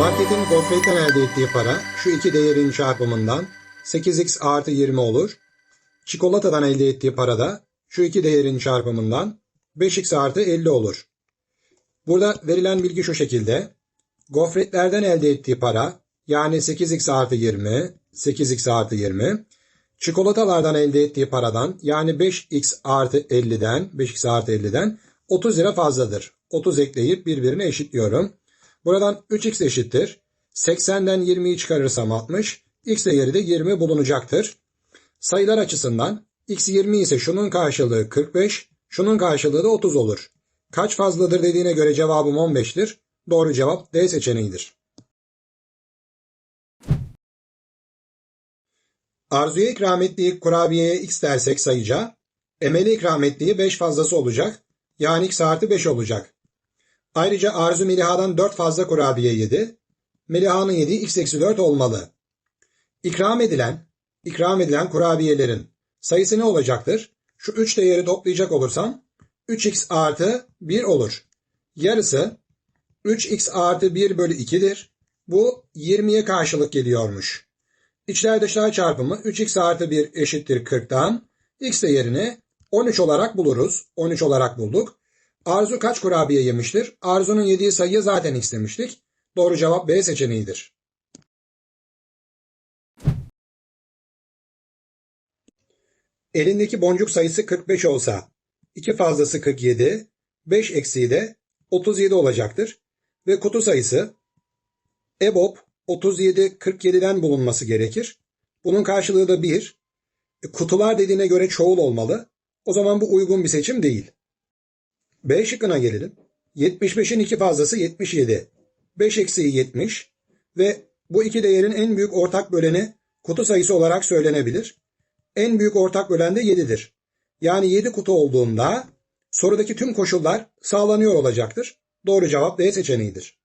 Marketin gofretten elde ettiği para şu iki değerin çarpımından 8x artı 20 olur. Çikolatadan elde ettiği para da şu iki değerin çarpımından 5x artı 50 olur. Burada verilen bilgi şu şekilde. Gofretlerden elde ettiği para yani 8x artı 20, 8x artı 20. Çikolatalardan elde ettiği paradan yani 5x artı 50'den, 5x artı 50'den 30 lira fazladır. 30 ekleyip birbirine eşitliyorum. Buradan 3x eşittir. 80'den 20'yi çıkarırsam 60, x değeri de 20 bulunacaktır. Sayılar açısından x 20 ise şunun karşılığı 45, şunun karşılığı da 30 olur. Kaç fazladır dediğine göre cevabım 15'tir. Doğru cevap D seçeneğidir. Arzu'ya ikram ettiği kurabiyeye x dersek sayıca, Emel'e ikram ettiği 5 fazlası olacak. Yani x artı 5 olacak. Ayrıca Arzu Meliha'dan 4 fazla kurabiye yedi. Meliha'nın yediği x eksi 4 olmalı. İkram edilen, ikram edilen kurabiyelerin sayısı ne olacaktır? Şu 3 değeri toplayacak olursam 3x artı 1 olur. Yarısı 3x artı 1 bölü 2'dir. Bu 20'ye karşılık geliyormuş. İçler dışlar çarpımı 3x artı 1 eşittir 40'tan. x değerini 13 olarak buluruz. 13 olarak bulduk. Arzu kaç kurabiye yemiştir? Arzu'nun yediği sayıyı zaten x demiştik. Doğru cevap B seçeneğidir. Elindeki boncuk sayısı 45 olsa 2 fazlası 47, 5 eksiği de 37 olacaktır. Ve kutu sayısı EBOB 37 47'den bulunması gerekir. Bunun karşılığı da 1. E, kutular dediğine göre çoğul olmalı. O zaman bu uygun bir seçim değil. B şıkkına gelelim. 75'in 2 fazlası 77. 5 eksiği 70 ve bu iki değerin en büyük ortak böleni kutu sayısı olarak söylenebilir. En büyük ortak bölen de 7'dir. Yani 7 kutu olduğunda sorudaki tüm koşullar sağlanıyor olacaktır. Doğru cevap D seçeneğidir.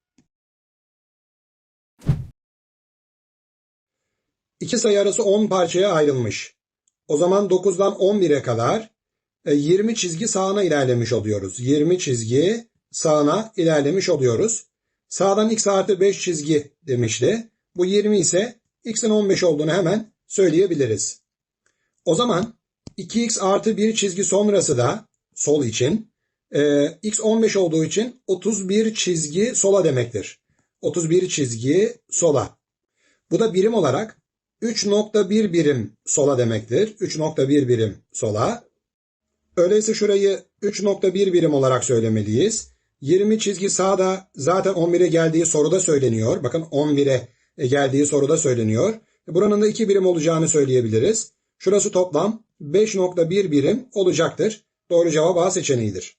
İki sayı arası 10 parçaya ayrılmış. O zaman 9'dan 11'e kadar 20 e, çizgi sağına ilerlemiş oluyoruz. 20 çizgi sağına ilerlemiş oluyoruz. Sağdan x artı 5 çizgi demişti. Bu 20 ise x'in 15 olduğunu hemen söyleyebiliriz. O zaman 2x artı 1 çizgi sonrası da sol için e, x 15 olduğu için 31 çizgi sola demektir. 31 çizgi sola. Bu da birim olarak 3.1 birim sola demektir. 3.1 birim sola. Öyleyse şurayı 3.1 birim olarak söylemeliyiz. 20 çizgi sağda zaten 11'e geldiği soruda söyleniyor. Bakın 11'e geldiği soruda söyleniyor. Buranın da 2 birim olacağını söyleyebiliriz. Şurası toplam 5.1 birim olacaktır. Doğru cevap A seçeneğidir.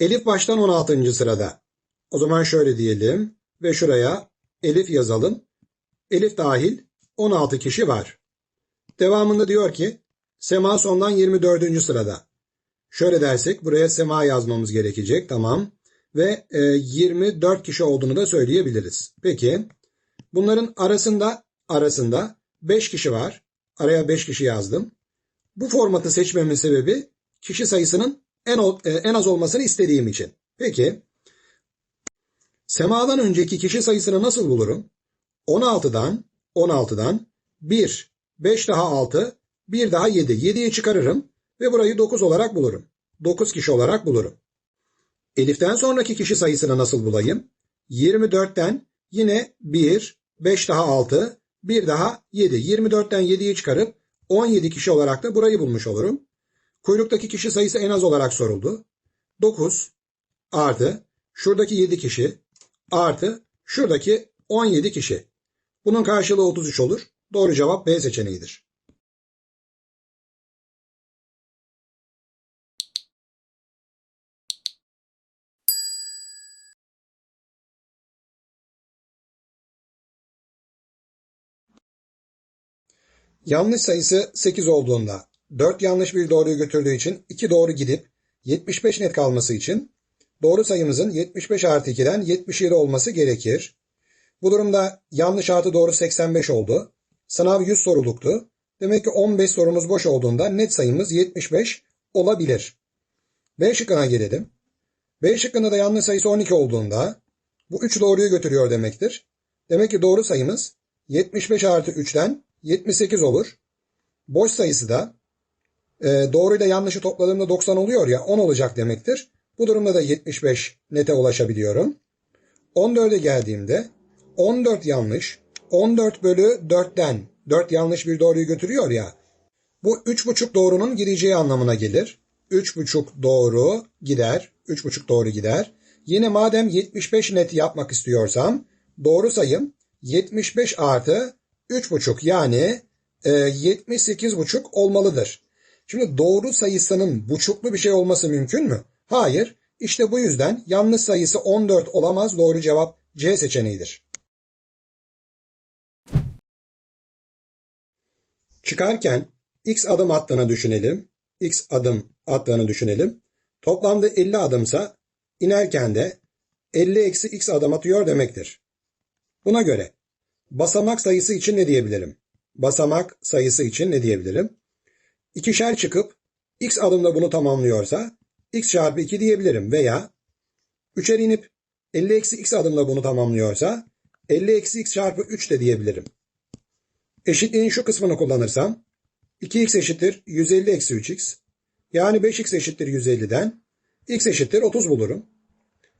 Elif baştan 16. sırada. O zaman şöyle diyelim ve şuraya Elif yazalım. Elif dahil 16 kişi var. Devamında diyor ki Sema sondan 24. sırada. Şöyle dersek buraya Sema yazmamız gerekecek. Tamam. Ve e, 24 kişi olduğunu da söyleyebiliriz. Peki bunların arasında arasında 5 kişi var. Araya 5 kişi yazdım. Bu formatı seçmemin sebebi kişi sayısının en, e, en az olmasını istediğim için. Peki Sema'dan önceki kişi sayısını nasıl bulurum? 16'dan 16'dan 1, 5 daha 6, 1 daha 7. 7'yi çıkarırım ve burayı 9 olarak bulurum. 9 kişi olarak bulurum. Elif'ten sonraki kişi sayısını nasıl bulayım? 24'ten yine 1, 5 daha 6, 1 daha 7. 24'ten 7'yi çıkarıp 17 kişi olarak da burayı bulmuş olurum. Kuyruktaki kişi sayısı en az olarak soruldu. 9 artı şuradaki 7 kişi artı şuradaki 17 kişi. Bunun karşılığı 33 olur. Doğru cevap B seçeneğidir. Yanlış sayısı 8 olduğunda 4 yanlış bir doğruyu götürdüğü için 2 doğru gidip 75 net kalması için doğru sayımızın 75 artı 2'den 77 olması gerekir. Bu durumda yanlış artı doğru 85 oldu. Sınav 100 soruluktu. Demek ki 15 sorumuz boş olduğunda net sayımız 75 olabilir. B şıkkına gelelim. B şıkkında da yanlış sayısı 12 olduğunda bu 3 doğruyu götürüyor demektir. Demek ki doğru sayımız 75 artı 3'ten 78 olur. Boş sayısı da e, doğruyla yanlışı topladığımda 90 oluyor ya 10 olacak demektir. Bu durumda da 75 nete ulaşabiliyorum. 14'e geldiğimde 14 yanlış 14 bölü 4'ten 4 yanlış bir doğruyu götürüyor ya. Bu 3,5 doğrunun gideceği anlamına gelir. 3,5 doğru gider. 3,5 doğru gider. Yine madem 75 net yapmak istiyorsam doğru sayım 75 artı 3,5 yani e, 78,5 olmalıdır. Şimdi doğru sayısının buçuklu bir şey olması mümkün mü? Hayır. İşte bu yüzden yanlış sayısı 14 olamaz. Doğru cevap C seçeneğidir. Çıkarken x adım attığını düşünelim. x adım attığını düşünelim. Toplamda 50 adımsa inerken de 50 eksi x adım atıyor demektir. Buna göre basamak sayısı için ne diyebilirim? Basamak sayısı için ne diyebilirim? İkişer çıkıp x adımda bunu tamamlıyorsa x çarpı 2 diyebilirim veya üçer inip 50 eksi x adımda bunu tamamlıyorsa 50 eksi x çarpı 3 de diyebilirim. Eşitliğin şu kısmını kullanırsam 2x eşittir 150 eksi 3x yani 5x eşittir 150'den x eşittir 30 bulurum.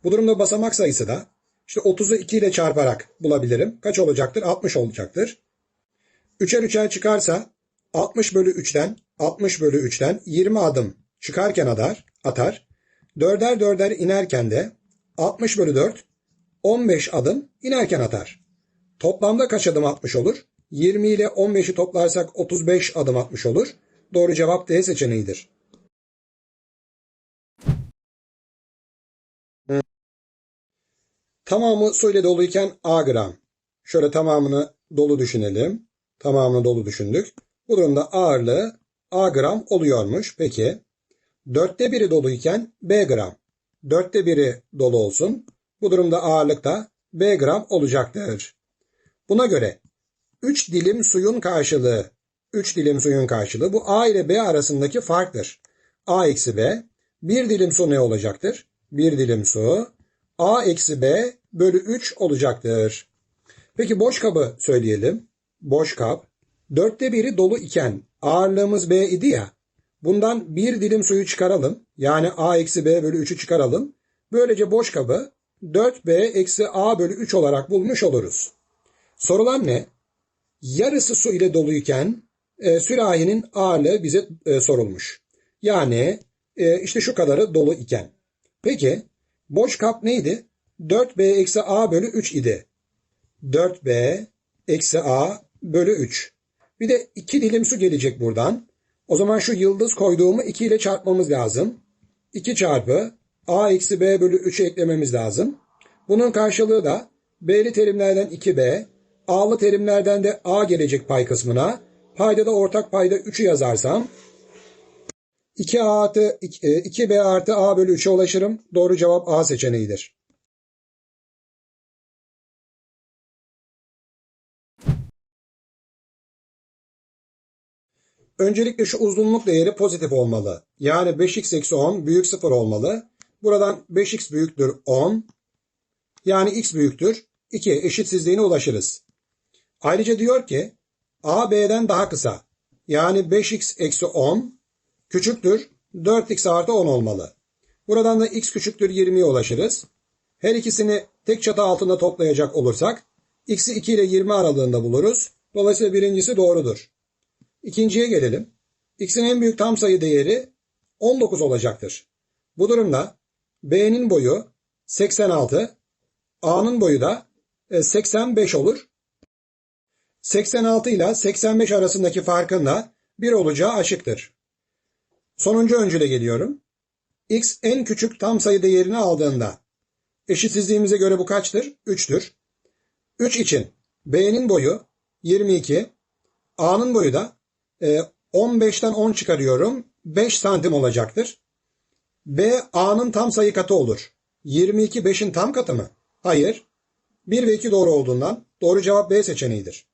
Bu durumda basamak sayısı da işte 30'u 2 ile çarparak bulabilirim. Kaç olacaktır? 60 olacaktır. Üçer üçer çıkarsa 60 bölü 3'ten 60 bölü 3'ten 20 adım çıkarken atar, atar. Dörder dörder inerken de 60 bölü 4 15 adım inerken atar. Toplamda kaç adım atmış olur? 20 ile 15'i toplarsak 35 adım atmış olur. Doğru cevap D seçeneğidir. Tamamı su ile doluyken A gram. Şöyle tamamını dolu düşünelim. Tamamını dolu düşündük. Bu durumda ağırlığı A gram oluyormuş. Peki. Dörtte biri doluyken B gram. Dörtte biri dolu olsun. Bu durumda ağırlık da B gram olacaktır. Buna göre 3 dilim suyun karşılığı 3 dilim suyun karşılığı bu A ile B arasındaki farktır. A eksi B. Bir dilim su ne olacaktır? Bir dilim su A eksi B bölü 3 olacaktır. Peki boş kabı söyleyelim. Boş kap. Dörtte biri dolu iken ağırlığımız B idi ya. Bundan bir dilim suyu çıkaralım. Yani A eksi B bölü 3'ü çıkaralım. Böylece boş kabı 4B eksi A bölü 3 olarak bulmuş oluruz. Sorulan ne? Yarısı su ile doluyken e, sürahinin ağırlığı bize e, sorulmuş. Yani e, işte şu kadarı dolu iken. Peki boş kap neydi? 4B eksi A bölü 3 idi. 4B eksi A bölü 3. Bir de 2 dilim su gelecek buradan. O zaman şu yıldız koyduğumu 2 ile çarpmamız lazım. 2 çarpı A eksi B bölü 3'ü eklememiz lazım. Bunun karşılığı da B'li terimlerden 2B, A'lı terimlerden de A gelecek pay kısmına. Payda da ortak payda 3'ü yazarsam 2A artı 2B artı A bölü 3'e ulaşırım. Doğru cevap A seçeneğidir. Öncelikle şu uzunluk değeri pozitif olmalı. Yani 5x eksi 10 büyük 0 olmalı. Buradan 5x büyüktür 10. Yani x büyüktür 2 eşitsizliğine ulaşırız. Ayrıca diyor ki a b'den daha kısa. Yani 5x eksi 10 küçüktür 4x artı 10 olmalı. Buradan da x küçüktür 20'ye ulaşırız. Her ikisini tek çatı altında toplayacak olursak x'i 2 ile 20 aralığında buluruz. Dolayısıyla birincisi doğrudur. İkinciye gelelim. X'in en büyük tam sayı değeri 19 olacaktır. Bu durumda B'nin boyu 86, A'nın boyu da 85 olur. 86 ile 85 arasındaki farkın da 1 olacağı aşıktır. Sonuncu öncüle geliyorum. X en küçük tam sayı değerini aldığında eşitsizliğimize göre bu kaçtır? 3'tür. 3 için B'nin boyu 22, A'nın boyu da 15'ten 10 çıkarıyorum. 5 santim olacaktır. B A'nın tam sayı katı olur. 22 5'in tam katı mı? Hayır. 1 ve 2 doğru olduğundan doğru cevap B seçeneğidir.